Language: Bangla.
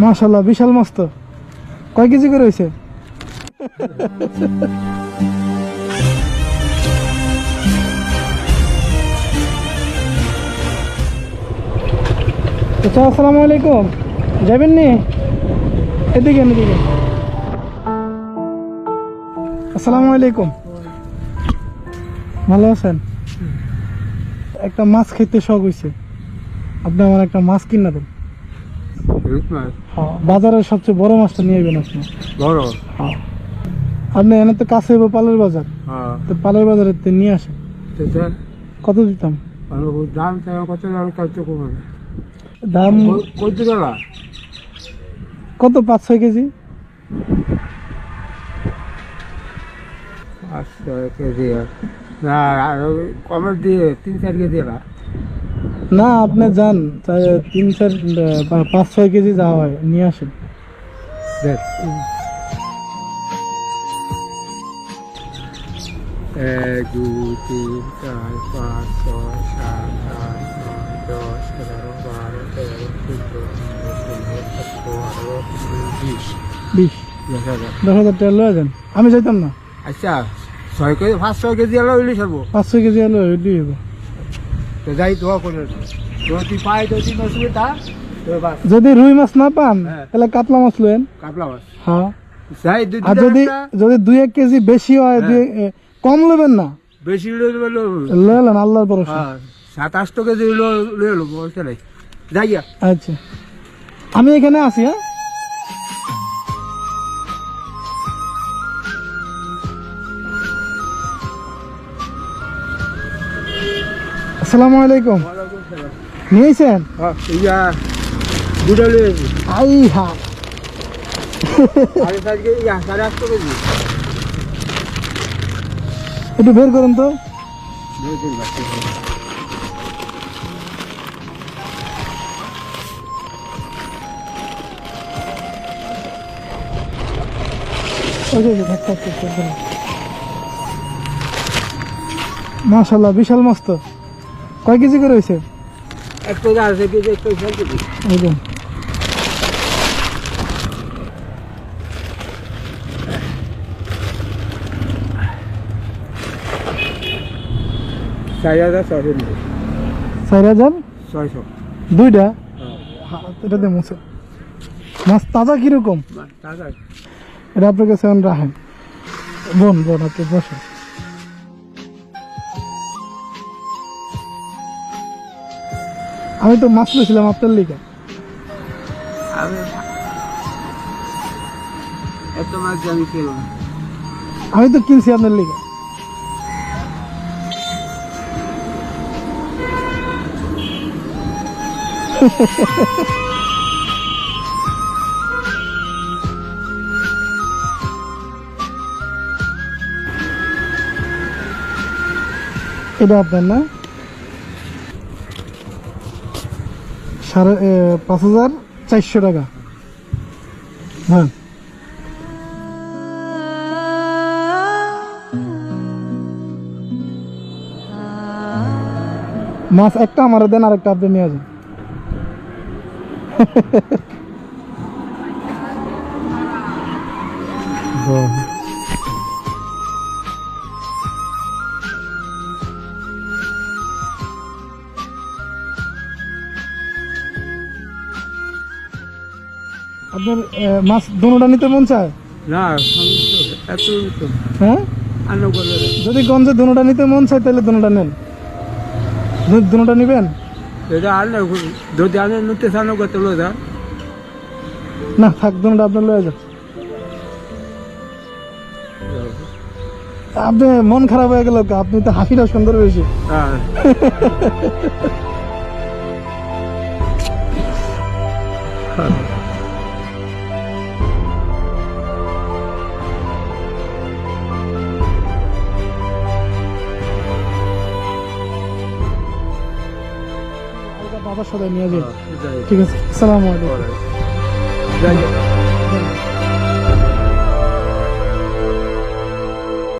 মাশাল্লাহ বিশাল মস্ত। কয় কেজি করে হয়েছে আচ্ছা আসসালামু আলাইকুম। যাবেন নি? এদিকে এদিকে। আসসালামু আলাইকুম। ভালো আছেন? একটা মাছ খেতে শখ হয়েছে আপনি আমার একটা মাছ কিনা দেন। মাছ হ্যাঁ, বাজারের সবচেয়ে বড় মাছটা নিয়ে যাবেন আপনি। বড়? হ্যাঁ। আপনি এনে তো কাছে হইব পালের বাজার। হ্যাঁ। তো পালের বাজারে তে নিয়ে আসেন। কত দিতাম? দাম কত দাম কত কমে দাম কত গেলা কত? পাঁচ ছয় কেজি? পাঁচশো কেজি। আর না আর কমের দিয়ে তিন চার কেজি এলা না আপনি যান। তিন চার পাঁচ ছয় কেজি যাওয়া হয় নিয়ে আসেন। এক দুই তিন চার পাঁচ ছয় সাত আট নয় দশ এগারো বারো তেরো চোদ্দ ষোলো সতেরো আঠারো বিশ। বিশ। দশ হাজার। দশ হাজার টাকা লয়ে যান। আমি যাইতাম না। আচ্ছা ছয় কেজি পাঁচ ছয় কেজি এলো ইলিশ হব পাঁচ ছয় কেজি হলে দিয়ে দেবো তো যাই দোয়া করে যদি পাই রুই মাছ না পান হ্যাঁ। তাহলে কাতলা মাছ লেন কাপলা মাছ। হ্যাঁ। আর যদি যদি দুই এক কেজি বেশি হয় হ্যাঁ। কম নেবেন না? বেশি নেন আল্লাহর ভরসা। সাত আটশো কেজি আচ্ছা। আমি এখানে আছি হ্যাঁ? আসসালামু আলাইকুম। নিয়েছেন? হ্যাঁ আই হা কেজি একটু বের করুন তো। মাশাল্লাহ বিশাল মস্ত। কয় কেজি করে হয়েছে? এক কেজি কেজি এক চার হাজার ছয়শো চার হাজার? ছয়শো। দুইটা? হ্যাঁ, এটা দিয়ে মুছে। মাছ তাজা কীরকম? টাকা এটা আপনার কাছে এখন রাখেন। বোন বোন আপনি বসেন। আমি তো মাছ লইছিলাম আপনার লিগে। আমি এত মাছ আমি খেলাম আমি তো কিনছি আপনার লিগে। এটা আপনার না? সাড়ে পাঁচ হাজার চারশো টাকা। হ্যাঁ। মাছ একটা আমার দেন আর একটা আপনি নিয়ে যান আপনার মাছ দোনোটা নিতে মন চায়? না এত হ্যাঁ? যদি গঞ্জে দোনোটা নিতে মন চায় তাহলে দোনোটা নেন। দোনোটা নিবেন? যদি আনে নিতে সানো করতে লো যা না থাক দোনোটা আপনার লয়ে যান। আপনি মন খারাপ হয়ে গেল আপনি তো হাসিটা সুন্দর হয়েছে। হ্যাঁ। সাথে নিয়ে যাই। ঠিক আছে আসসালামু আলাইকুম।